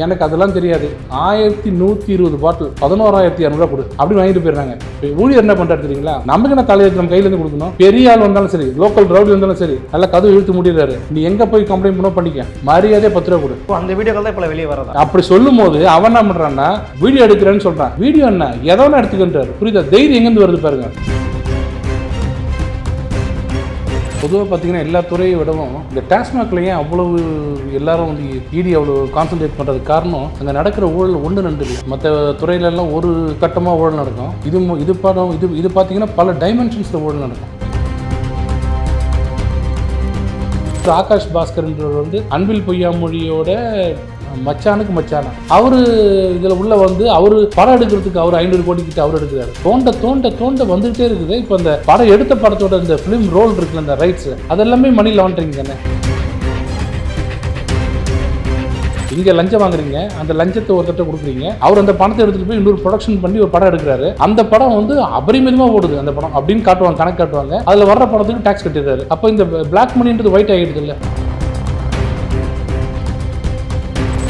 எனக்கு அதெல்லாம் தெரியாது. ஆயிரத்தி நூற்றி இருபது பாட்டில் பதினோராயிரத்தி இரநூறுவா கொடு. அப்படின்னு வாங்கிட்டு போயிடுறாங்க. ஊழியர் என்ன பண்ணுறாரு தெரியுங்களா? நமக்கு என்ன தலையெழுத்து நம்ம கையிலேருந்து கொடுக்கணும்? பெரிய ஆள் வந்தாலும் சரி லோக்கல் ரவுடி வந்தாலும் சரி நல்லா கதவு இழுத்து முடியறாரு நீ எங்கே போய் கம்ப்ளைண்ட் பண்ணோ பண்ணிக்க. மரியாதையே பத்து ரூபா கொடு. அந்த வீடியோக்கள் தான் இப்போ வெளியே வரதா அப்படி சொல்லும் போது அவன் என்ன பண்றான்னா வீடியோ எடுக்கிறேன்னு சொல்றான். வீடியோ என்ன? எதோ எடுத்துக்கின்றாரு. புரியுதா? தைரியம் எங்கேருந்து வருது பாருங்க. பொதுவாக பார்த்தீங்கன்னா எல்லா துறையை விடவும் இந்த டாஸ்மாக்ல ஏன் அவ்வளவு எல்லாரும் வந்து இடி அவ்வளோ கான்சென்ட்ரேட் பண்ணுறதுக்கு காரணம் அங்கே நடக்கிற ஊழல் ஒன்று ரெண்டு இல்லை. மற்ற துறையிலெல்லாம் ஒரு கட்டமாக ஊழல் நடக்கும். இது மு- இது படம் இது இது பார்த்தீங்கன்னா பல டைமென்ஷன்ஸில் ஊழல் நடக்கும். ஆகாஷ் பாஸ்கர்ன்றவர் வந்து அன்பில் பொய்யாமொழியோட மச்சானுக்கு மச்சானா. அவரு இதில் உள்ள வந்து அவர் படம் எடுக்கிறதுக்கு அவர் ஐநூறு கோடி கிட்ட அவர் எடுக்கிறாரு. தோண்ட தோண்ட தோண்ட வந்துகிட்டே இருக்குது. இப்போ இந்த படம் எடுத்த படத்தோட இந்த ஃபிலிம் ரோல் இருக்குல்ல இந்த ரைட்ஸ் அதெல்லாமே மணி லாண்ட்ரிங் தானே? இங்கே லஞ்சம் வாங்குறீங்க அந்த லஞ்சத்தை ஒருத்தட்ட கொடுக்குறீங்க. அவர் அந்த பணத்தை எடுத்துகிட்டு போய் இன்னொரு ப்ரொடக்ஷன் பண்ணி ஒரு படம் எடுக்கிறாரு. அந்த படம் வந்து அபரிமிதமாக ஓடுது அந்த படம். அப்படின்னு காட்டுவாங்க கணக்கு காட்டுவாங்க. அதில் வர்ற படத்துக்கு டேக்ஸ் கட்டிடுறாரு. அப்போ இந்த பிளாக் மணின்றது ஒயிட் ஆகிடுது இல்லை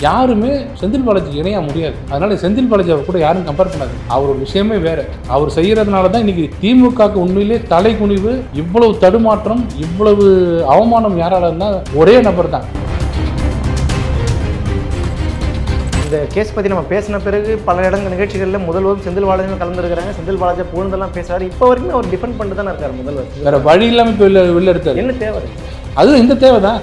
யாருமே செந்தில் பாலாஜி இணைய முடியாது. அதனால செந்தில் பாலாஜி அவர் கூட யாரும் கம்பேர் பண்ணாது அவர் ஒரு விஷயமே வேற. அவர் செய்யறதுனால தான் இன்னைக்கு திமுகவுக்கு உண்மையிலே தலைகுனிவு இவ்வளவு தடுமாற்றம் இவ்வளவு அவமானம் யாரால இருந்தா ஒரே நபர் தான். இந்த கேஸ் பற்றி நம்ம பேசின பிறகு பல இடங்கள் நிகழ்ச்சிகளில் முதல்வரும் செந்தில் பாலாஜியும் கலந்துருக்காங்க செந்தில் பாலாஜி புகழ்ந்தெல்லாம் பேசுறாரு. இப்போ வரைக்கும் அவர் டிஃபெண்ட் பண்ணிட்டு தானே இருக்காரு முதல்வர். வேற வழி இல்லாம இப்போ வெளில எடுத்தாரு என்ன தேவை? அது இந்த தேவைதான்.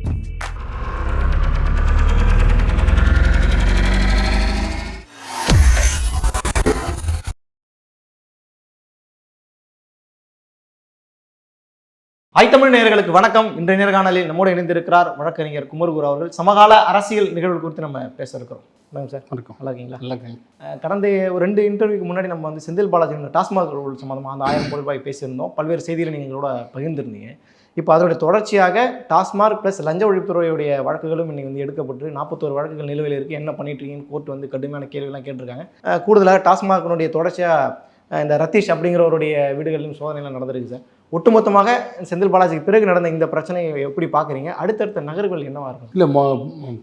ஐ தமிழ் நேயர்களுக்கு வணக்கம். இன்றைய நேர்காணலில் நம்மோடு இணைந்திருக்கிறார் வழக்கறிஞர் குமரகுரு அவர்கள். சமகால அரசியல் நிகழ்வுகள் குறித்து நம்ம பேச இருக்கிறோம். வணக்கம் சார். வணக்கம். நல்லா இருக்கீங்களா? நல்லா கடந்த ஒரு ரெண்டு இன்டர்வியூக்கு முன்னாடி நம்ம வந்து செந்தில் பாலாஜி டாஸ்மாக் ரூல் சம்மந்தமாக அந்த ஆயிரம் கோடி ரூபாய் பேசியிருந்தோம். பல்வேறு செய்திகளை நீங்கள் எங்களோட பகிர்ந்திருந்தீங்க. இப்போ அதனுடைய தொடர்ச்சியாக டாஸ்மாக் ப்ளஸ் லஞ்ச ஒழிப்புத்துறையுடைய வழக்குகளும் இன்னைக்கு வந்து எடுக்கப்பட்டு நாற்பத்தோரு வழக்குகள் நிலுவையில் இருக்குது என்ன பண்ணிட்டு இருக்கீங்கன்னு கோர்ட் வந்து கடுமையான கேள்விலாம் கேட்டிருக்காங்க. கூடுதலாக டாஸ்மாகினுடைய தொடர்ச்சியாக இந்த ரத்தீஷ் அப்படிங்கிறவருடைய வீடுகளிலும் சோதனைலாம் நடந்திருக்கு சார். ஒட்டுமொத்தமாக செந்தில் பாலாஜிக்கு பிறகு நடந்த இந்த பிரச்சனையை எப்படி பார்க்குறீங்க அடுத்தடுத்த நகர்கள் என்னவா இருக்கும் இல்லை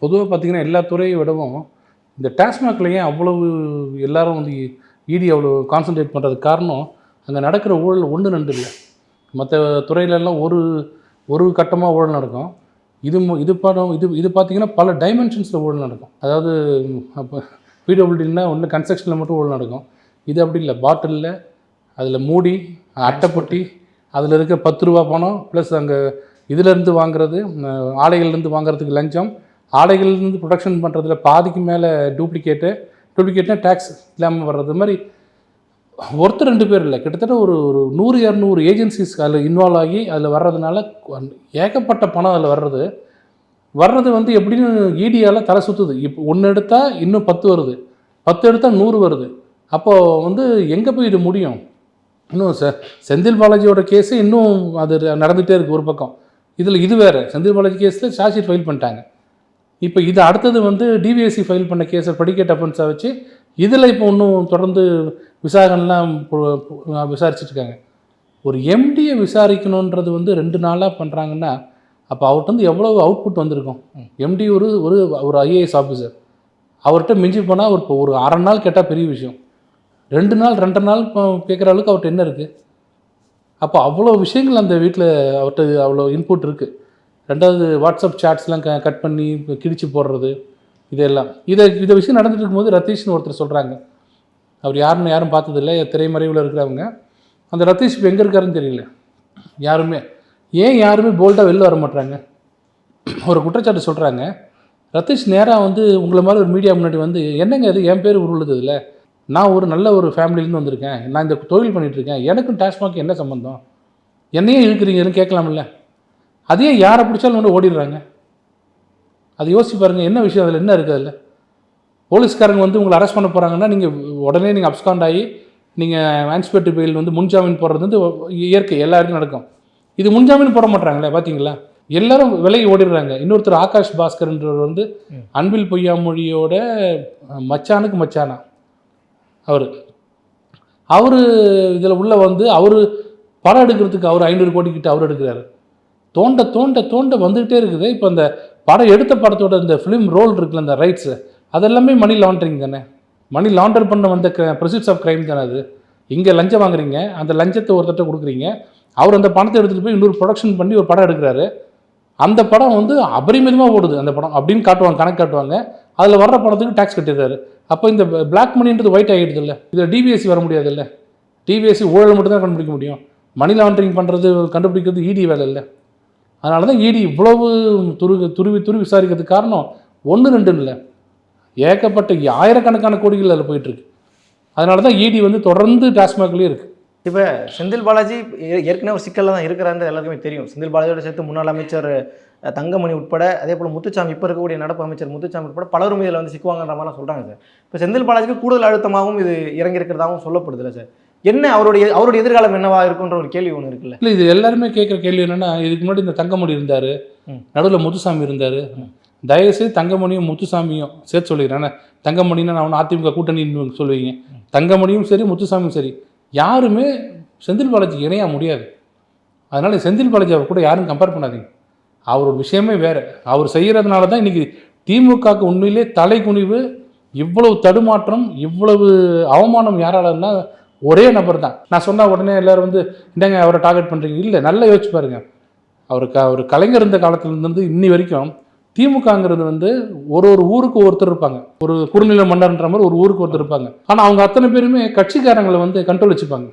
பொதுவாக பார்த்தீங்கன்னா எல்லா துறையை விடவும் இந்த டாஸ்மாக்ல ஏன் அவ்வளவு எல்லாரும் வந்து இடி அவ்வளோ கான்சென்ட்ரேட் பண்ணுறதுக்கு காரணம் அங்கே நடக்கிற ஊழல் ஒன்று ரெண்டு இல்லை மற்ற துறையிலெல்லாம் ஒரு ஒரு கட்டமாக ஊழல் நடக்கும் இது மு- இது படம் இது இது பார்த்தீங்கன்னா பல டைமென்ஷன்ஸில் ஊழல் நடக்கும் அதாவது அப்போ பிடபிள்யூடினா ஒன்று கன்ஸ்ட்ரக்ஷனில் மட்டும் ஊழல் நடக்கும் இது அப்படி இல்லை பாட்டிலில் அதில் மூடி அட்டைப்பொட்டி அதில் இருக்க பத்து ரூபா பணம் ப்ளஸ் அங்கே இதிலேருந்து வாங்குறது ஆலைகள்லேருந்து வாங்குறதுக்கு லஞ்சம். ஆலைகள்லேருந்து ப்ரொடக்ஷன் பண்ணுறதுல பாதிக்கு மேலே டூப்ளிகேட்டு டூப்ளிகேட்னா டேக்ஸ் இல்லாமல் வர்றது மாதிரி ஒருத்தர் ரெண்டு பேர் இல்லை. கிட்டத்தட்ட ஒரு ஒரு நூறு இரநூறு ஏஜென்சிஸ் அதில் இன்வால்வ் ஆகி அதில் வர்றதுனால ஏகப்பட்ட பணம் அதில் வர்றது. வர்றது வந்து எப்படின்னு ஈடியால் தலை சுற்றுது இப்போ ஒன்று எடுத்தால் இன்னும் பத்து வருது. பத்து எடுத்தால் நூறு வருது. அப்போது வந்து எங்கே போய் இது முடியும்? இன்னும் செ செந்தில் பாலாஜியோட கேஸு இன்னும் அது நடந்துகிட்டே இருக்குது ஒரு பக்கம். இதில் இது வேறு. செந்தில் பாலாஜி கேஸில் சார்ஜ்ஷீட் ஃபைல் பண்ணிட்டாங்க. இப்போ இது அடுத்தது வந்து டிவிஎஸ்சி ஃபைல் பண்ண கேஸை படிக்கட் அஃபென்ஸாக வச்சு இதில் இப்போ இன்னும் தொடர்ந்து விசாரணைலாம் பு- இருக்காங்க. ஒரு எம்டியை விசாரிக்கணுன்றது வந்து ரெண்டு நாளாக பண்ணுறாங்கன்னா அப்போ அவர்கிட்ட வந்து எவ்வளோ அவுட்புட் வந்திருக்கும்? எம்டி ஒரு ஒரு ஒரு ஐஏஎஸ் ஆஃபீஸர் அவர்கிட்ட மிஞ்சி போனால் ஒரு இப்போ ஒரு அரை நாள் கேட்டால் பெரிய விஷயம். ரெண்டு நாள் ரெண்டரை நாள் கேட்குற அளவுக்கு அவர்கிட்ட என்ன இருக்குது அப்போ அவ்வளோ விஷயங்கள் அந்த வீட்டில் அவர்கிட்ட அவ்வளோ இன்புட் இருக்குது ரெண்டாவது வாட்ஸ்அப் சாட்ஸ்லாம் க கட் பண்ணி கிழிச்சு போடுறது இதெல்லாம். இதை இதை விஷயம் நடந்துட்டு இருக்கும்போது ரத்தீஷ்னு ஒருத்தர் சொல்கிறாங்க அவர் யாருன்னு யாரும் பார்த்ததில்ல. திரைமறைவில் இருக்கிறவங்க. அந்த ரத்தீஷ் இப்போ எங்கே இருக்காருன்னு தெரியல. யாருமே. ஏன் யாருமே போல்டாக வெளில வர மாட்டுறாங்க ஒரு குற்றச்சாட்டு சொல்கிறாங்க ரத்தீஷ் நேராக வந்து உங்களை மாதிரி ஒரு மீடியா முன்னாடி வந்து என்னங்க இது? என் பேர் உருளுது இதில்? நான் ஒரு நல்ல ஒரு ஃபேமிலியிலேருந்து வந்திருக்கேன். நான் இந்த தொழில் பண்ணிட்டு இருக்கேன் எனக்கும் டாஸ்மாக் என்ன சம்மந்தம் என்னையே இழுக்கிறீங்கன்னு கேட்கலாம்ல. அதையே யாரை பிடிச்சாலும் வந்து ஓடிடுறாங்க? அதை யோசிச்சு பாருங்க என்ன விஷயம்? அதில் என்ன இருக்குது அதில்? போலீஸ்காரங்க வந்து உங்களை அரெஸ்ட் பண்ண போகிறாங்கன்னா நீங்கள் உடனே நீங்கள் அப்ஸ்காண்ட் ஆகி நீங்கள் ஆன்ஸ்பெக்ட் பெயில் வந்து முன்ஜாமீன் போடுறது வந்து இயற்கை எல்லா இடத்துலையும் நடக்கும். இது முன்ஜாமீன் போட மாட்டாங்களே பார்த்தீங்களா எல்லாரும் விலகி ஓடிடுறாங்க. இன்னொருத்தர் ஆகாஷ் பாஸ்கர்ன்றவர் வந்து அன்பில் பொய்யாமொழியோட மச்சானுக்கு மச்சானா? அவர். அவர் இதில் உள்ளே வந்து அவர் படம் எடுக்கிறதுக்கு அவர் ஐநூறு கோடி கிட்ட அவர் எடுக்கிறாரு. தோண்ட தோண்ட தோண்ட வந்துகிட்டே இருக்குது. இப்போ அந்த படம் எடுத்த படத்தோட இந்த ஃபிலிம் ரோல் இருக்குல்ல அந்த ரைட்ஸு அதெல்லாமே மணி லாண்ட்ரிங் தானே? மணி லாண்டர் பண்ண வந்த ப்ரொசீட்ஸ் ஆஃப் க்ரைம் தானே அது? இங்கே லஞ்சம் வாங்குறீங்க அந்த லஞ்சத்தை ஒருத்தட்ட கொடுக்குறீங்க. அவர் அந்த பணத்தை எடுத்துகிட்டு போய் இன்னொரு ப்ரொடக்ஷன் பண்ணி ஒரு படம் எடுக்கிறாரு. அந்த படம் வந்து அபரிமிதமாக ஓடுது அந்த படம் அப்படின்னு காட்டுவாங்க கணக்கு காட்டுவாங்க. அதில் வர்ற படத்துக்கு டேக்ஸ் கட்டிடுறாரு. அப்போ இந்த பிளாக் மணின்றது ஒயிட் ஆகிடுது இல்லை இதில் டிபிஎஸ்சி வர முடியாது இல்லை டிபிஎஸ்சி ஊழல் மட்டும் தான் கண்டுபிடிக்க முடியும். மணி லாண்டரிங் பண்ணுறது கண்டுபிடிக்கிறது இடி வேலை இல்லை. அதனால தான் இடி இவ்வளவு துரு துருவி துருவி விசாரிக்கிறதுக்கு காரணம் ஒன்று ரெண்டுன்னு இல்லை. ஏகப்பட்ட ஆயிரக்கணக்கான கோடிகள் அதில் போயிட்டுருக்கு. அதனால தான் இடி வந்து தொடர்ந்து டாஸ்மாக்லேயே இருக்குது இப்போ செந்தில் பாலாஜி ஏற்கனவே ஒரு சிக்கலில் தான் இருக்கிறான்னு எல்லாருக்குமே தெரியும். செந்தில் பாலாஜியோட சேர்த்து முன்னாள் அமைச்சர் தங்கமணி உட்பட அதே போல் முத்துச்சாமி இப்போ இருக்கக்கூடிய நடப்பு அமைச்சர் முத்துச்சாமி உட்பட பலரும் இதில் வந்து சிக்குவாங்கன்ற மாதிரிலாம் சொல்கிறாங்க சார் இப்போ செந்தில் பாலாஜிக்கு கூடுதல் அழுத்தமாகவும் இது இறங்கி இருக்கிறதாகவும் சொல்லப்படுதுல்ல சார் என்ன அவருடைய அவருடைய எதிர்காலம் என்னவா இருக்குன்ற ஒரு கேள்வி ஒன்று இருக்குல்ல? இல்லை இது எல்லாருமே கேட்குற கேள்வி என்னன்னா இதுக்கு முன்னாடி இந்த தங்கமணி இருந்தார். நடுவில் முத்துசாமி இருந்தார். தயவுசெய்து தங்கமணியும் முத்துசாமியும் சேர்த்து சொல்லிக்கிறேன். தங்கமணின்னா நான் ஒன்று அதிமுக கூட்டணின்னு சொல்லுவீங்க. தங்கமணியும் சரி முத்துசாமியும் சரி. யாருமே செந்தில் பாலாஜிக்கு இணைய முடியாது. அதனால் செந்தில் பாலாஜி அவர் கூட யாரும் கம்பேர் பண்ணாதீங்க. அவரோட விஷயமே வேறு. அவர் செய்கிறதுனால தான் இன்றைக்கி திமுகவுக்கு உண்மையிலே தலைக்குனிவு இவ்வளவு தடுமாற்றம் இவ்வளவு அவமானம் யாராலன்னா ஒரே நபர் தான் நான் சொன்ன உடனே எல்லாரும் வந்து இந்தாங்க அவரை டார்கெட் பண்ணுறீங்க இல்லை நல்லா யோசிச்சு பாருங்க. அவருக்கு அவர் கலைஞர் இருந்த காலத்துலேருந்து இன்னி வரைக்கும் திமுகங்கிறது வந்து ஒரு ஒரு ஊருக்கு ஒருத்தர் இருப்பாங்க. ஒரு குறுநில மன்னர்ன்ற மாதிரி ஒரு ஊருக்கு ஒருத்தர் இருப்பாங்க. ஆனால் அவங்க அத்தனை பேருமே கட்சிக்காரங்களை வந்து கண்ட்ரோல் வச்சுப்பாங்க.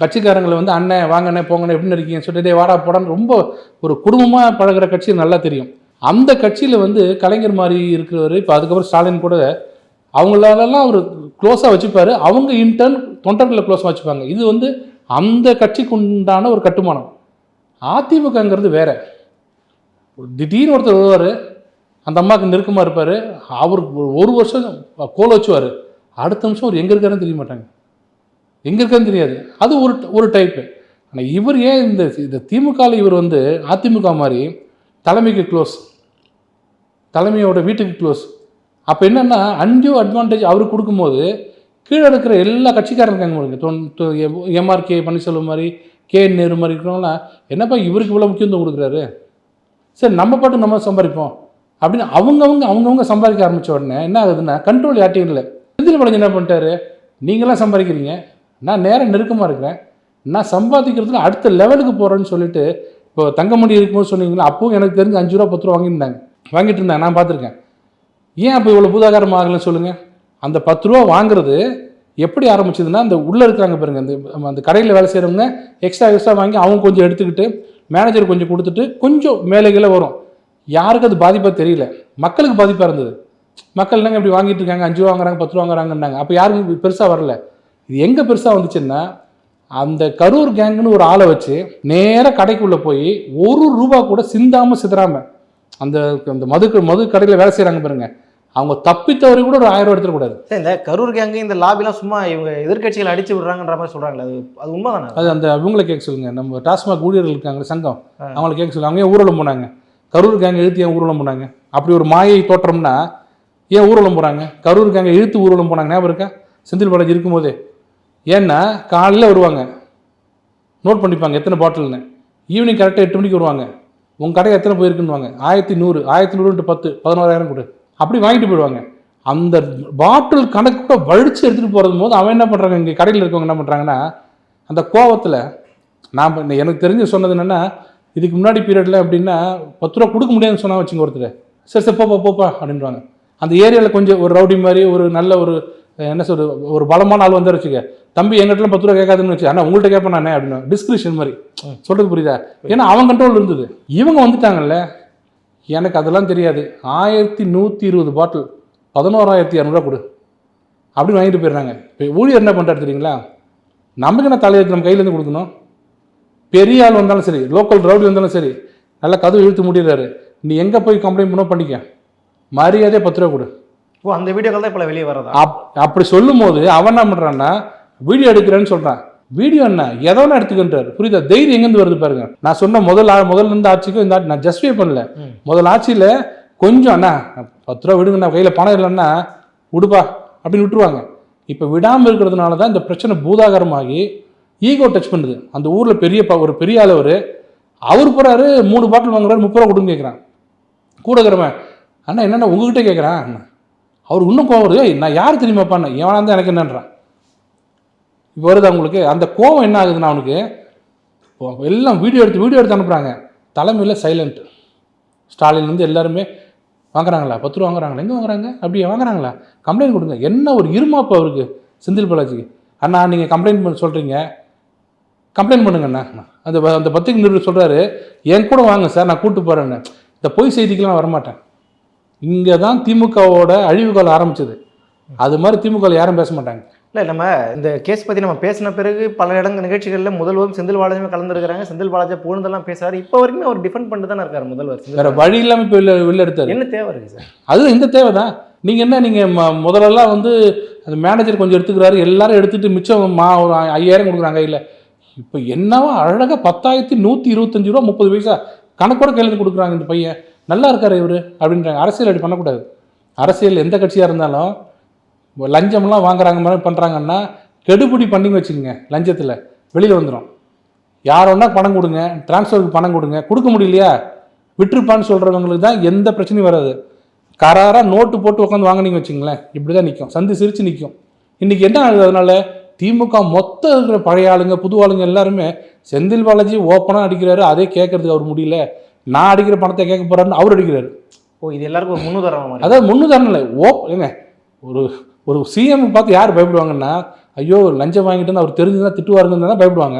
கட்சிக்காரங்களை வந்து அண்ணன் வாங்கண்ணே போங்கண்ணே எப்படின்னு இருக்கீங்க. சொல்லிட்டு வாடா போடான்னு ரொம்ப ஒரு குடும்பமாக பழகுற கட்சி நல்லா தெரியும். அந்த கட்சியில் வந்து கலைஞர் மாதிரி இருக்கிறவர் இப்போ அதுக்கப்புறம் ஸ்டாலின் கூட அவங்களாலெல்லாம் அவர் க்ளோஸாக வச்சுப்பார். அவங்க இன்டர்ன் தொண்டர்களை க்ளோஸாக வச்சுப்பாங்க. இது வந்து அந்த கட்சிக்கு உண்டான ஒரு கட்டுமானம். அதிமுகங்கிறது வேற. திடீர்னு ஒருத்தர் வருவார் அந்த அம்மாவுக்கு நெருக்கமாக இருப்பார். அவர் ஒரு- ஒரு வருஷம் கோல வச்சுவார். அடுத்த நிமிஷம் அவர் எங்கே இருக்காருன்னு தெரிய மாட்டாங்க. எங்கே இருக்கான்னு தெரியாது. அது ஒரு ஒரு டைப்பு ஆனால் இவர் ஏன் இந்த இந்த திமுகவில் இவர் வந்து அதிமுக மாதிரி தலைமைக்கு க்ளோஸ் தலைமையோட வீட்டுக்கு க்ளோஸ் அப்போ என்னென்னா அன்டியூ அட்வான்டேஜ் அவருக்கு கொடுக்கும்போது கீழே இருக்கிற எல்லா கட்சிக்காரங்க இருக்காங்க பாருங்க. எம்ஆர்கே பன்னீர்செல்வம் மாதிரி கே நேரு மாதிரி இருக்கிறவங்களாம் என்னப்பா இவருக்கு இவ்வளோ முக்கியத்துவம் கொடுக்குறாரு? சரி நம்ம பாட்டு நம்ம சம்பாதிப்போம். அப்படின்னு அவங்கவுங்க அவங்கவுங்க சம்பாதிக்க ஆரம்பித்த உடனே என்ன ஆகுதுன்னா கண்ட்ரோல் யார்ட்டையும் இல்லை. செந்தில் பாலாஜி என்ன பண்ணிட்டாரு? நீங்களாம் சம்பாதிக்கிறீங்க. நான் நேரம் நெருக்கமாக இருக்கிறேன். நான் சம்பாதிக்கிறதுல அடுத்த லெவலுக்கு போகிறேன்னு சொல்லிட்டு இப்போ தங்கமணி இருக்கும்போது சொன்னீங்களா அப்பவும் எனக்கு தெரிஞ்சு அஞ்சு ரூபா பத்து ரூபா வாங்கியிருந்தாங்க. வாங்கிட்டு இருந்தாங்க நான் பார்த்துருக்கேன். ஏன் அப்போ இவ்வளோ பூதாகாரம் ஆகலைன்னு சொல்லுங்கள் அந்த பத்து ரூபா வாங்குறது எப்படி ஆரம்பிச்சதுன்னா அந்த உள்ளே இருக்கிறாங்க பாருங்க அந்த அந்த கடையில் வேலை செய்கிறவங்க எக்ஸ்ட்ரா எக்ஸ்ட்ரா வாங்கி அவங்க கொஞ்சம் எடுத்துக்கிட்டு மேனேஜர் கொஞ்சம் கொடுத்துட்டு கொஞ்சம் மேலே கீழே வரும். யாருக்கு அது பாதிப்பாக தெரியல. மக்களுக்கு பாதிப்பாக இருந்தது. மக்கள் என்னங்க இப்படி வாங்கிட்டு இருக்காங்க அஞ்சு ரூபா வாங்குறாங்க பத்து ரூபா வாங்குறாங்கன்னாங்க. அப்போ யாருக்கும் பெருசாக வரல. இது எங்கே பெருசாக வந்துச்சுன்னா அந்த கரூர் கேங்குன்னு ஒரு ஆளை வச்சு நேராக கடைக்குள்ளே போய் ஒரு ரூபா கூட சிந்தாமல் சிதறாம அந்த அந்த மது மது கடையில் வேலை செய்கிறாங்க பாருங்க. அவங்க தப்பித்தவரை கூட ஒரு ஆயிரம் ரூபா எடுத்துடக்கூடாது சார் இந்த கரூர் கேங்கு இந்த லாபிலாம் சும்மா இவங்க எதிர்க்கட்சிகளை அடிச்சு விடுறாங்கன்ற மாதிரி சொல்கிறாங்களே அது அது உண்மைதானே? அது அந்த அவங்கள கேட்க சொல்லுங்க. நம்ம டாஸ்மாக் ஊழியர்கள் இருக்காங்க சங்கம். அவங்கள கேட்க சொல்லுங்க. அவங்க ஏன் ஊர்வலம் போனாங்க? கரூர் கேங்க இழுத்து ஏன் ஊர்வலம் போனாங்க? அப்படி ஒரு மாயை தோற்றம்னா ஏன் ஊர்வலம் போகிறாங்க கரூர் கேங்க இழுத்து ஊர்வலம் போனாங்க ஞாபகம் இருக்கா? செந்தில் பாலாஜி இருக்கும்போதே. ஏன்னா காலையில் வருவாங்க. நோட் பண்ணிப்பாங்க எத்தனை பாட்டில்னு ஈவினிங் கரெக்டாக எட்டு மணிக்கு வருவாங்க. உங்கள் கடையில் எத்தனை போயிருக்குன்னுவாங்க. ஆயிரத்தி நூறு ஆயிரத்தி நூறுன்ட்டு பத்து பதினோராயிரம் கொடு. அப்படி வாங்கிட்டு போயிடுவாங்க. அந்த பாட்டில் கணக்கு கூட வழித்து எடுத்துகிட்டு போகிறது போது அவன் என்ன பண்ணுறாங்க இங்கே கடையில் இருக்கவங்க என்ன பண்ணுறாங்கன்னா அந்த கோவத்தில் நான் எனக்கு தெரிஞ்சு சொன்னது என்னென்னா இதுக்கு முன்னாடி பீரியடில் அப்படின்னா பத்து ரூபா கொடுக்க முடியாதுன்னு சொன்னால் வச்சுங்க ஒருத்தர். சரி சரி போப்பா போப்பா அப்படின்றாங்க அந்த ஏரியாவில் கொஞ்சம் ஒரு ரவுடி மாதிரி ஒரு நல்ல ஒரு என்ன சொல்கிறது ஒரு பலமான ஆள் வந்து வச்சுக்க தம்பி எங்கிட்டலாம் பத்து ரூபா கேட்காதுன்னு வச்சு ஆனால் உங்கள்கிட்ட கேட்பேன் நானே அப்படின்னு. டிஸ்கிரிப்ஷன் மாதிரி. சொல்கிறது புரியுதா? ஏன்னா அவன் கண்ட்ரோல் இருந்தது. இவங்க வந்துட்டாங்கல்ல? எனக்கு அதெல்லாம் தெரியாது. ஆயிரத்தி நூற்றி இருபது பாட்டில் பதினோராயிரத்தி இரநூறுவா கொடு. அப்படின்னு வாங்கிட்டு போயிடுறாங்க. இப்போ ஊழியர் என்ன பண்ணுறாரு தெரியுங்களா? நமக்கு என்ன தலையெழுத்து நம்ம கையிலேருந்து கொடுக்கணும்? பெரிய ஆள் வந்தாலும் சரி லோக்கல் ரவுடி வந்தாலும் சரி நல்லா கதவு இழுத்து முடிடுறாரு. நீ எங்கே போய் கம்ப்ளைண்ட் பண்ண பண்ணிக்க. மரியாதையாக பத்து ரூபா கொடு. ஓ அந்த வீடியோக்கள் தான் இப்போ வெளியே வரதா அப் அப்படி சொல்லும்போது அவன் என்ன பண்ணுறான்னா வீடியோ எடுக்கிறேன்னு சொல்கிறான் வீடியோ என்ன? எதோ ஒன்று எடுத்துக்கின்றார். புரியுதா? தைரியம் எங்கேருந்து வருது பாருங்க. நான் சொன்ன முதல் முதல்ல இருந்த ஆட்சிக்கும் இந்த ஆட்சி நான் ஜஸ்டிஃபை பண்ணல. முதல் ஆட்சியில் கொஞ்சம் அண்ணா பத்து ரூபா விடுங்கண்ணா கையில் பணம் இல்லைன்னா விடுப்பா அப்படின்னு விட்டுருவாங்க. இப்போ விடாமல் இருக்கிறதுனால தான் இந்த பிரச்சனை பூதாகரமாகி ஈகோ டச் பண்ணுது. அந்த ஊரில் பெரிய ஒரு பெரிய ஆளவர் அவர். போகிறாரு மூணு பாட்டில் வாங்குறாரு முப்பது ரூபா கொடுங்க கேட்குறான் கூட இருக்கிறவன் அண்ணா என்னண்ணா உங்ககிட்ட கேட்குறான் அவர் இன்னும் கோவம் வருது. "ஏய், நான் யார் தெரியுமாப்பா? எவனா இருந்தால் எனக்கு என்னன்றான். இப்போ வருது உங்களுக்கு அந்த கோவம் என்ன ஆகுதுன்னா அவனுக்கு எல்லாம் வீடியோ எடுத்து வீடியோ எடுத்து அனுப்புகிறாங்க தலைமையில் சைலண்ட் ஸ்டாலின்லேருந்து எல்லாருமே வாங்குறாங்களா? பத்து ரூபா வாங்குறாங்களா? எங்கே வாங்குறாங்க? அப்படியே? வாங்குறாங்களா? கம்ப்ளைண்ட் கொடுங்க. என்ன ஒரு இருமாப்பு அவருக்கு செந்தில் பாலாஜிக்கு அண்ணா நீங்கள் கம்ப்ளைண்ட் பண்ண சொல்கிறீங்க கம்ப்ளைண்ட் பண்ணுங்கண்ணா அந்த அந்த பத்திரிகை நிருபர் சொல்கிறாரு என் கூட வாங்க சார் நான் கூப்பிட்டு போகிறேன்னு இந்த பொய் செய்திக்கெலாம் வரமாட்டேன். இங்கே தான் திமுகவோட அழிவு ஆரம்பித்தது ஆரம்பிச்சது. அது மாதிரி திமுக யாரும் பேச மாட்டாங்க. இல்லை நம்ம இந்த கேஸ் பற்றி நம்ம பேசின பிறகு பல இடங்கள் நிகழ்ச்சிகளில் முதல்வரும் செந்தில் பாலாஜியுமே கலந்துருக்காங்க செந்தில் பாலாஜி புகழ்ந்தெல்லாம் பேசுறாரு. இப்போ வரைக்குமே அவர் டிஃபெண்ட் பண்ணிட்டு தானே இருக்காரு முதல்வர். வேற வழி இல்லாமல் இப்போ வெளில வெளில எடுத்தாரு. என்ன தேவை இருக்கு சார்? அது இந்த தேவை தான். நீங்கள் என்ன நீங்கள் ம முதல்லலாம் வந்து அந்த மேனேஜர் கொஞ்சம் எடுத்துக்கிறாரு. எல்லாரும் எடுத்துட்டு மிச்சம் மா ஒரு ஐயாயிரம் கொடுக்குறாங்க. கையில் இப்போ என்னவோ அழகாக பத்தாயிரத்தி நூற்றி இருபத்தஞ்சு ரூபா முப்பது பைசா கணக்கோட கையில் கொடுக்குறாங்க இந்த பையன். நல்லா இருக்காரு இவர் அப்படின்றாங்க. அரசியல் அப்படி பண்ணக்கூடாது. அரசியல் எந்த கட்சியாக இருந்தாலும் லஞ்சம்லாம் வாங்குறாங்க மாதிரி பண்ணுறாங்கன்னா கெடுபிடி பண்ணி வச்சுக்கோங்க லஞ்சத்தில். வெளியில் வந்துடும் யாரோன்னா பணம் கொடுங்க டிரான்ஸ்ஃபருக்கு பணம் கொடுங்க. கொடுக்க முடியலையா? விட்டுருப்பான்னு சொல்கிறவங்களுக்கு தான் எந்த பிரச்சனையும் வராது. கராராக நோட்டு போட்டு உட்காந்து வாங்கினீங்க வச்சுங்களேன் இப்படி தான் நிற்கும் சந்தி சிரித்து நிற்கும் இன்றைக்கி என்ன ஆகுது அதனால? திமுக மொத்தம் இருக்கிற பழைய ஆளுங்க புது ஆளுங்க எல்லாருமே செந்தில் பாலாஜி ஓப்பனாக அடிக்கிறாரு அதே கேட்கறதுக்கு அவர் முடியல. நான் அடிக்கிற பணத்தை கேட்க போறாருன்னு அவர் அடிக்கிறாரு. ஓ இது எல்லாருக்கும் ஒரு முன்னுதாரணம் அதாவது முன்னுதாரணம் இல்லை ஓ ஏங்க ஒரு ஒரு சிஎம் பார்த்து யார் பயப்படுவாங்கன்னா ஐயோ லஞ்சம் வாங்கிட்டுன்னு அவர் தெரிஞ்சுதான் திட்டுவாருங்கன்னு தான் பயப்படுவாங்க.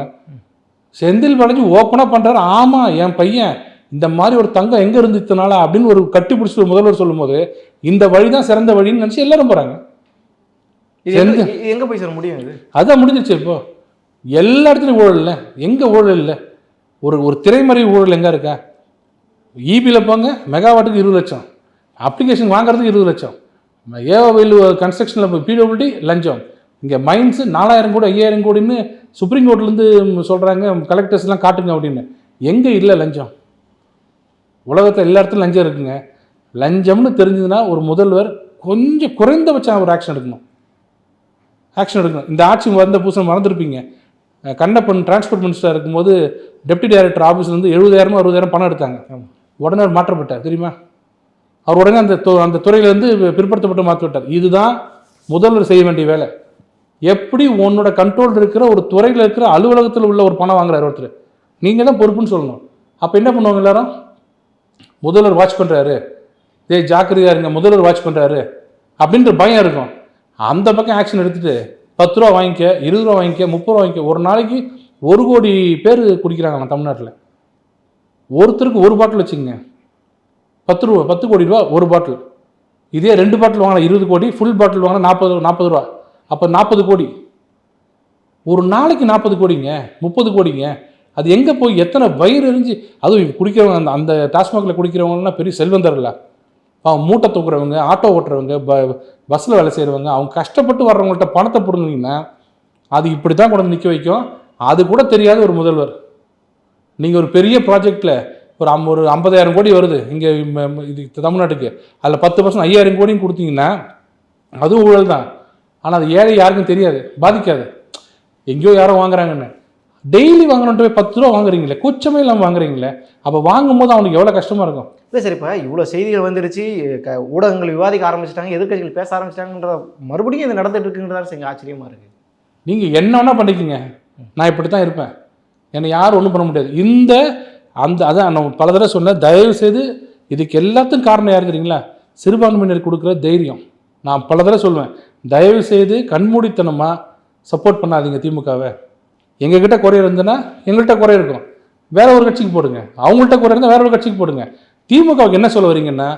செந்தில் பாலாஜி ஓப்பனாக பண்ணுறாரு ஆமாம் என் பையன் இந்த மாதிரி ஒரு தங்கம் எங்கே இருந்துச்சுனால அப்படின்னு ஒரு கட்டி பிடிச்சி முதல்வர் சொல்லும்போது இந்த வழி தான் சிறந்த வழின்னு நினச்சி எல்லாரும் போகிறாங்க எங்க- போய் சார் முடியும் இது? அதான் முடிஞ்சிருச்சு இப்போ. எல்லா இடத்துலையும் ஊழல் இல்லை. எங்கே ஊழல் இல்லை? ஒரு ஒரு திரைமறை ஊழல் எங்கே இருக்கா? ஈபியில் போங்க மெகாவாட்டுக்கு இருபது லட்சம். அப்ளிகேஷன் வாங்குறதுக்கு இருபது லட்சம். ஏஓவில் கன்ஸ்ட்ரக்ஷனில் பிடபிள்யூடி லஞ்சம். இங்கே மைன்ஸு நாலாயிரம் கோடி ஐயாயிரம் கோடின்னு சுப்ரீம் கோர்ட்லேருந்து சொல்கிறாங்க கலெக்டர்ஸ்லாம் காட்டுங்க அப்படின்னு. எங்கே இல்லை லஞ்சம்? உலகத்தில் எல்லா இடத்துலையும் லஞ்சம் இருக்குங்க. லஞ்சம்னு தெரிஞ்சதுன்னா ஒரு முதல்வர் கொஞ்சம் குறைந்தபட்சம் ஒரு ஆக்ஷன் எடுக்கணும். ஆக்ஷன் எடுக்கணும். இந்த ஆட்சி வந்த புதுசு மறந்துருப்பீங்க. கண்ணப்பன் டிரான்ஸ்போர்ட் மினிஸ்டர் இருக்கும்போது டெப்டி டைரக்டர் ஆஃபீஸ்லேருந்து எழுபதாயிரமோ அறுபதாயிரம் பணம் எடுத்தாங்க. உடனே மாற்றப்பட்டார் தெரியுமா? அவர் உடனே அந்த து- அந்த துறையிலேருந்து பிற்படுத்தப்பட்டு மாற்றி விட்டார் இதுதான் முதல்வர் செய்ய வேண்டிய வேலை. எப்படி உன்னோட கண்ட்ரோல் இருக்கிற ஒரு துறையில் இருக்கிற அலுவலகத்தில் உள்ள ஒரு பணம் வாங்குறாரு ஒருத்தர். நீங்கள் தான் பொறுப்புன்னு சொல்லணும். அப்போ என்ன பண்ணுவாங்க எல்லாரும்? முதல்வர் வாட்ச் பண்ணுறாரு ஏ ஜாக்கிரதையாக இருங்க முதல்வர் வாட்ச் பண்ணுறாரு அப்படின்ற பயம் இருக்கும். அந்த பக்கம் ஆக்ஷன் எடுத்துகிட்டு பத்து ரூபா வாங்கிக்க இருபது ரூபா வாங்கிக்க முப்பது ரூபா வாங்கிக்க. ஒரு நாளைக்கு ஒரு கோடி பேர் குடிக்கிறாங்க நம்ம தமிழ்நாட்டில். ஒருத்தருக்கு ஒரு பாட்டில் வச்சுக்கோங்க. பத்து ரூபா பத்து கோடி ரூபா ஒரு பாட்டில் இதே ரெண்டு பாட்டில் வாங்கினா இருபது கோடி ஃபுல் பாட்டில் வாங்கினா நாற்பது நாற்பது ரூபா. அப்போ நாற்பது கோடி. ஒரு நாளைக்கு நாற்பது கோடிங்க முப்பது கோடிங்க. அது எங்கே போய் எத்தனை வயிறு எரிஞ்சு அதுவும் குடிக்கிறவங்க அந்த அந்த டாஸ்மாகில் குடிக்கிறவங்கலாம் பெரிய செல்வந்தர்ல அவன் மூட்டை தூக்குறவங்க ஆட்டோ ஓட்டுறவங்க ப பஸ்ஸில் வேலை செய்கிறவங்க அவங்க கஷ்டப்பட்டு வர்றவங்கள்ட்ட பணத்தை பிடுங்கினீங்கன்னா அது இப்படி தான் கொண்டு நிற்க வைக்கும். அது கூட தெரியாத ஒரு முதல்வர். நீங்கள் ஒரு பெரிய ப்ராஜெக்டில் ஒரு அம் ஒரு ஐம்பதாயிரம் கோடி வருது. இங்கே இது தமிழ்நாட்டுக்கு. அதில் பத்து பர்சன்ட் ஐயாயிரம் கோடியும் கொடுத்தீங்கன்னா அதுவும் ஊழல் தான். ஆனால் அது ஏழை யாருக்கும் தெரியாது. பாதிக்காது. எங்கேயோ யாரோ வாங்குறாங்கன்னு. டெய்லி வாங்கணுன்ட்டு போய் பத்து ரூபா வாங்குறீங்களே? கூச்சமே இல்லாமல் வாங்குறீங்களே? அப்போ வாங்கும்போது அவனுக்கு எவ்வளோ கஷ்டமாக இருக்கும்? இல்லை சார் இப்போ இவ்வளோ செய்திகள் வந்துருச்சு க ஊடகங்கள் விவாதிக்க ஆரம்பிச்சிட்டாங்க. எதிர்க்கட்சிகள் பேச ஆரம்பிச்சிட்டாங்கன்ற மறுபடியும் இது நடந்துட்டு இருக்குன்றதா எங்கள் ஆச்சரியமா இருக்கு. நீங்கள் என்ன வேணால் பண்ணிக்கங்க. நான் இப்படி தான் இருப்பேன். என்னை யாரும் ஒன்றும் பண்ண முடியாது. இந்த அந்த அதான் நான் பல தடவை சொன்னேன் தயவு செய்து இதுக்கு எல்லாத்துக்கும் காரணம் யார் தெரியுங்களா சிறுபான்மையினர் கொடுக்குற தைரியம். நான் பல தடவை சொல்லுவேன் தயவு செய்து கண்மூடித்தனமாக சப்போர்ட் பண்ணாதீங்க திமுகவை. எங்ககிட்ட குறை இருந்ததுன்னா எங்கள்கிட்ட குறை இருக்கும். வேற ஒரு கட்சிக்கு போடுங்க. அவங்கள்ட்ட குறை இருந்தால் வேற ஒரு கட்சிக்கு போடுங்க. திமுகவுக்கு என்ன சொல்ல வரீங்கன்னா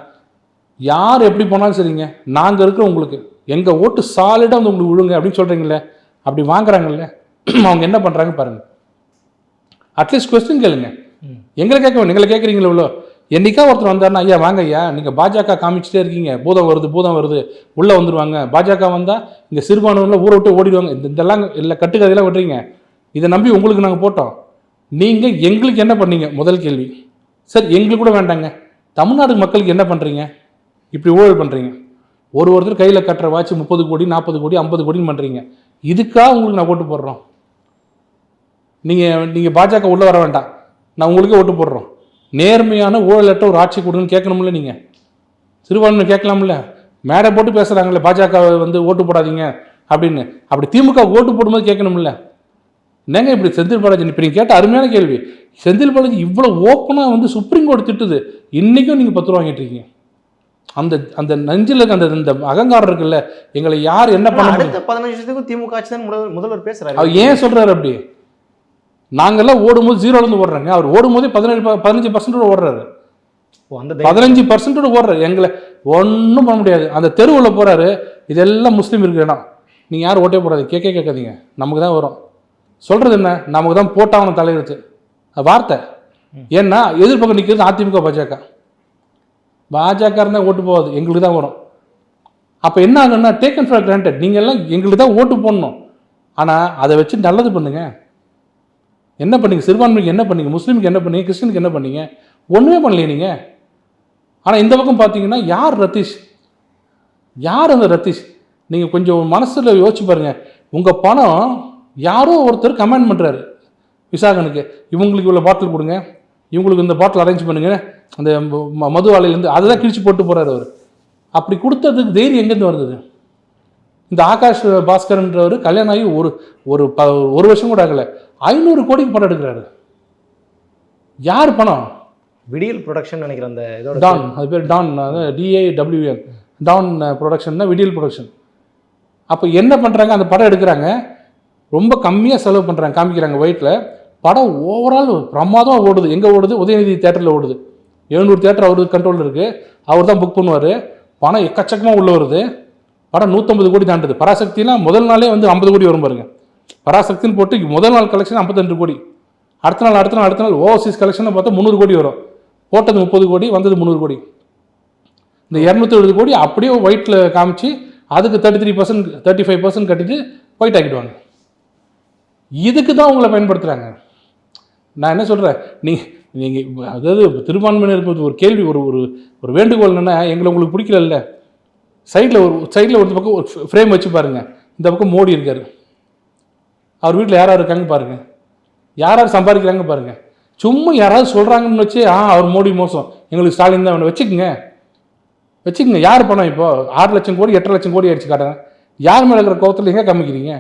யார் எப்படி போனாலும் சரிங்க. நாங்கள் இருக்கிறோம் உங்களுக்கு எங்கள் ஓட்டு சாலிடாக வந்து உங்களுக்கு விழுங்க அப்படின்னு சொல்கிறீங்களே அப்படி வாங்குறாங்கல்ல அவங்க என்ன பண்ணுறாங்க பாருங்கள் அட்லீஸ்ட் கொஸ்டின் கேளுங்க. எங்களை கேட்க வேணும். எங்களை கேட்குறீங்களோ இவ்வளோ என்னைக்கா ஒருத்தர் வந்தார்னா ஐயா வாங்க ஐயா நீங்கள் பாஜக காமிச்சிட்டே இருக்கீங்க. பூதம் வருது பூதம் வருது. உள்ளே வந்துடுவாங்க பாஜக வந்தால் இங்கே சிறுபான்மையில் ஊரை விட்டு ஓடிடுவாங்க. இந்த இதெல்லாம் இல்லை கட்டுக்கதையெல்லாம் விட்டுறீங்க. இதை நம்பி உங்களுக்கு நாங்கள் போட்டோம். நீங்கள் எங்களுக்கு என்ன பண்ணீங்க? முதல் கேள்வி. சார் எங்களுக்கு கூட வேண்டாங்க. தமிழ்நாடு மக்களுக்கு என்ன பண்ணுறீங்க இப்படி ஊழல் பண்ணுறீங்க ஒரு ஒருத்தர் கையில் கட்டுற வாட்ச் முப்பது கோடி நாற்பது கோடி ஐம்பது கோடின்னு பண்ணுறீங்க இதுக்காக உங்களுக்கு நான் ஓட்டு போடுறோம்? நீங்கள் நீங்கள் பாஜக உள்ளே வர வேண்டாம். நான் உங்களுக்கே ஓட்டு போடுறோம். நேர்மையான ஊழலற்ற ஒரு ஆட்சி கொடுங்கன்னு கேட்கணும்ல நீங்கள் சிறுபான்மை கேட்கலாம்ல. மேடை போட்டு பேசுகிறாங்களே பாஜக வந்து ஓட்டு போடாதீங்க அப்படின்னு. அப்படி திமுக ஓட்டு போடும்போது கேட்கணும்ல. என்னங்க இப்படி செந்தில் பாலாஜி இப்போ நீங்கள் கேட்ட அருமையான கேள்வி. செந்தில் பாலாஜி இவ்வளோ ஓப்பனாக வந்து சுப்ரீம் கோர்ட் திட்டுது. இன்றைக்கும் நீங்கள் பத்து ரூபா வாங்கிட்டு இருக்கீங்க. அந்த அந்த நெஞ்சில் இருக்க அந்த இந்த அகங்காரம் இருக்குல்ல. எங்களை யார் என்ன பண்ண முடியும்? பதினஞ்சு திமுக ஆட்சி தான் முதல்வர் முதல்வர் பேசுறாரு. அவர் ஏன் சொல்றாரு அப்படி? நாங்கெல்லாம் ஓடும்போது ஜீரோல இருந்து ஓடுறாங்க. அவர் ஓடும்போதே பதினேழு பதினஞ்சு பர்சன்டோட ஓடுறாரு. பதினஞ்சு பர்சன்டோட ஓடுறாரு. எங்களை ஒன்றும் பண்ண முடியாது. அந்த தெருவில் போறாரு. இதெல்லாம் முஸ்லீம் இருக்கு இடம். நீங்கள் யாரும் ஓட்டே போடாது கேட்க கேட்காதீங்க. நமக்கு தான் வரும். சொல்றது என்ன? நமக்கு தான் போட்டாவன தலையெழுத்து வார்த்தை. ஏன்னா எதிர்பக்கம் நிற்கிறது அதிமுக பாஜக. பாஜக இருந்தால் ஓட்டு போகாது. எங்களுக்கு தான் வரும். அப்போ என்ன ஆகுன்னா டேக்கன் ஃபார் கிராண்டட் நீங்கள் எல்லாம் எங்களுக்கு தான் ஓட்டு போடணும். ஆனால் அதை வச்சு நல்லது பண்ணுங்க. என்ன பண்ணீங்க? சிறுபான்மைக்கு என்ன பண்ணீங்க? முஸ்லீமுக்கு என்ன பண்ணீங்க? கிறிஸ்டினுக்கு என்ன பண்ணீங்க? ஒன்றுமே பண்ணலையே நீங்கள் ஆனால் இந்த பக்கம் பார்த்தீங்கன்னா யார் ரத்தீஷ்? யார் அந்த ரத்தீஷ்? நீங்கள் கொஞ்சம் மனசில் யோசிச்சு பாருங்கள் உங்கள் பணம் யாரோ ஒருத்தர் கமெண்ட் பண்ணுறாரு விசாகனுக்கு இவங்களுக்கு இவ்வளோ பாட்டில் கொடுங்க. இவங்களுக்கு இந்த பாட்டில் அரேஞ்ச் பண்ணுங்கள் அந்த ம- மது ஆலையிலேருந்து அதை தான் கிழிச்சு போட்டு போகிறார் அவர். அப்படி கொடுத்ததுக்கு தைரியம் எங்கேருந்து வந்தது? இந்த ஆகாஷ் பாஸ்கர்ன்றவர் கல்யாணம் ஆகி ஒரு ஒரு ப ஒரு வருஷம் கூட ஆகலை. ஐநூறு கோடிக்கு படம் எடுக்கிறாரு. யார் பணம்? விடியல் ப்ரொடக்ஷன் நினைக்கிறேன் அந்த இதோட டான் அது பேர் டான் டிஏடபிள்யூஎன் டான் ப்ரொடக்ஷன்னா விடியல் ப்ரொடக்ஷன் அப்போ என்ன பண்ணுறாங்க அந்த படம் எடுக்கிறாங்க. ரொம்ப கம்மியாக செலவு பண்ணுறாங்க காமிக்கிறாங்க ஒயிட்டில் படம் ஓவரால் பிரமாதமாக ஓடுது. எங்கே ஓடுது? உதயநிதி தேட்டரில் ஓடுது. எழுநூறு தேட்டர் அவருக்கு கண்ட்ரோலில் இருக்குது அவர் தான் புக் பண்ணுவார். பணம் எக்கச்சக்கமாக உள்ள வருது. படம் நூற்றம்பது கோடி தாண்டுது. பராசக்திலாம் முதல் நாளே வந்து ஐம்பது கோடி வரும் பாருங்க. பராசக்தின்னு போட்டு முதல் நாள் கலெக்ஷன் ஐம்பத்தெண்டு கோடி. அடுத்த நாள் அடுத்த நாள் அடுத்த நாள் ஓவர்சீஸ் கலெக்ஷன் பார்த்தா முந்நூறு கோடி வரும். போட்டது முப்பது கோடி வந்தது முந்நூறு கோடி. இந்த இரநூத்தி எழுபது கோடி அப்படியே ஒயிட்டில் காமிச்சு அதுக்கு thirty three percent thirty five percent கட்டிட்டு ஒயிட் ஆக்கிடுவாங்க. இதுக்கு தான் உங்களை பயன்படுத்துகிறாங்க நான் என்ன சொல்கிறேன் நீ நீங்கள் அதாவது திருமான்மையினருக்கு ஒரு கேள்வி ஒரு ஒரு ஒரு வேண்டுகோள் என்னென்னா எங்களை உங்களுக்கு பிடிக்கல சைடில் ஒரு சைடில் ஒரு பக்கம் ஒரு ஃப்ரேம் வச்சு பாருங்க. இந்த பக்கம் மோடி இருக்கார். அவர் வீட்டில் யார் யார் இருக்காங்க பாருங்கள் யார் யார் சம்பாதிக்கிறாங்க பாருங்கள் சும்மா யாராவது சொல்கிறாங்கன்னு வச்சு ஆ அவர் மோடி மோசம். எங்களுக்கு ஸ்டாலின் தான் வேணும். வச்சுக்கோங்க. வச்சுக்கோங்க. யார் பணம் இப்போ? ஆறு லட்சம் கோடி எட்டரை லட்சம் கோடி அடிச்சு காட்டுறேன். யார் மேலே இருக்கிற கோபத்தில் எங்கே காமிக்கிறீங்க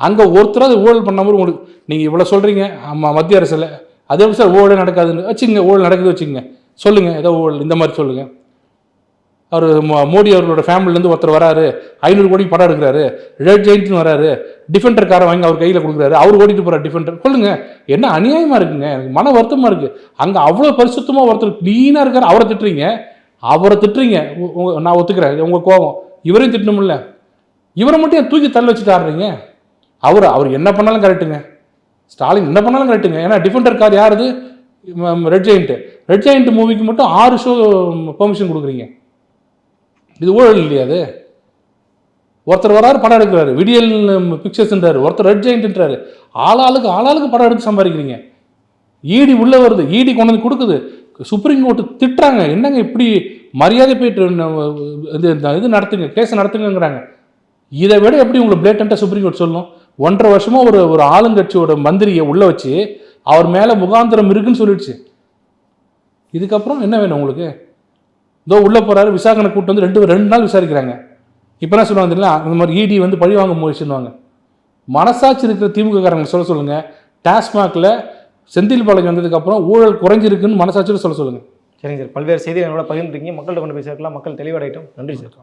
அங்கே ஒருத்தராவது ஊழல் பண்ணாமல் உங்களுக்கு நீங்கள் இவ்வளோ சொல்கிறீங்க ஆமாம் மத்திய அரசில். அதே சார் ஊழல் நடக்காதுன்னு. வச்சுங்க ஊழல் நடக்குது வச்சுங்க சொல்லுங்கள் ஏதோ ஊழல் இந்த மாதிரி சொல்லுங்கள் அவர் மோடி அவர்களோட ஃபேமிலிலேருந்து ஒருத்தர் வராரு ஐநூறு கோடி படம் எடுக்கிறாரு ரெட் ஜெயின்ட்னு வராரு டிஃபெண்டர் காரை வாங்கி அவர் கையில் கொடுக்குறாரு அவர் ஓடிட்டு போகிறார் டிஃபெண்டர் சொல்லுங்க என்ன அநியாயமாக இருக்குங்க? எனக்கு மன வருத்தமாக இருக்குது அங்கே அவ்வளோ பரிசுத்தமாக ஒருத்தர் க்ளீனாக இருக்கார். அவரை திட்டுறீங்க அவரை திட்டுறீங்க. உங்க- நான் ஒத்துக்கிறேன் உங்கள் கோபம். இவரையும் திட்டணும்ல. இவரை மட்டும் ஏன் தூக்கி தள்ள வச்சுட்டு ஆடுறீங்க? அவர் அவர் என்ன பண்ணாலும் கரெக்டுங்க ஸ்டாலின் என்ன பண்ணாலும் கரெக்டுங்க ஏன்னா டிஃபெண்டர் கார் யாருது ரெட் ஜெயின்ட்டு ரெட் ஜெயிண்ட் மூவிக்கு மட்டும் ஆறு ஷோ பெர்மிஷன் கொடுக்குறீங்க. இது ஊழல் இல்லையா அது? ஒருத்தர் வராரு படம் எடுக்கிறாரு. விடியல் பிக்சர்ஸ்ன்றாரு. ஒருத்தர் ரெட் ஜெயின்ட்ன்றாரு. ஆளாளுக்கு ஆளாளுக்கு படம் எடுத்து சம்பாதிக்கிறீங்க. ஈடி உள்ளே வருது. ஈடி கொண்டு வந்து கொடுக்குது. சுப்ரீம் கோர்ட்டு திட்டுறாங்க. என்னங்க இப்படி மரியாதை போயிட்டு இது இந்த இது நடத்துங்க கேஸ் நடத்துங்கிறாங்க இதை விட எப்படி உங்களை பிளேட்டண்ட்டாக சுப்ரீம் கோர்ட் சொல்லணும் ஒன்றரை வருஷமாக ஒரு ஒரு ஆளுங்கட்சியோட மந்திரியை உள்ளே வச்சு அவர் மேலே முகாந்திரம் இருக்குன்னு சொல்லிடுச்சு. இதுக்கப்புறம் என்ன வேணும் உங்களுக்கு? இதோ உள்ளே போகிறாரு விசாகனை கூட்டு வந்து ரெண்டு ரெண்டு நாள் விசாரிக்கிறாங்க. இப்போ என்ன சொல்லுவாங்க தெரியல அந்த மாதிரி இடி வந்து பழி வாங்க முயற்சின்னுவாங்க. மனசாட்சி இருக்கிற திமுககாரங்க சொல்ல சொல்லுங்கள் டாஸ்மாகில் செந்தில் பாலாஜி வந்ததுக்கப்புறம் ஊழல் குறைஞ்சிருக்குன்னு மனசாட்சியில் சொல்ல சொல்லுங்கள் சரிங்க சார். பல்வேறு செய்திகள் என்னோட பகிர்ந்துருக்கீங்க மக்கள்கிட்ட கொண்டு போய் சேர்க்கலாம். மக்கள் தெளிவடையட்டும். நன்றி சார்.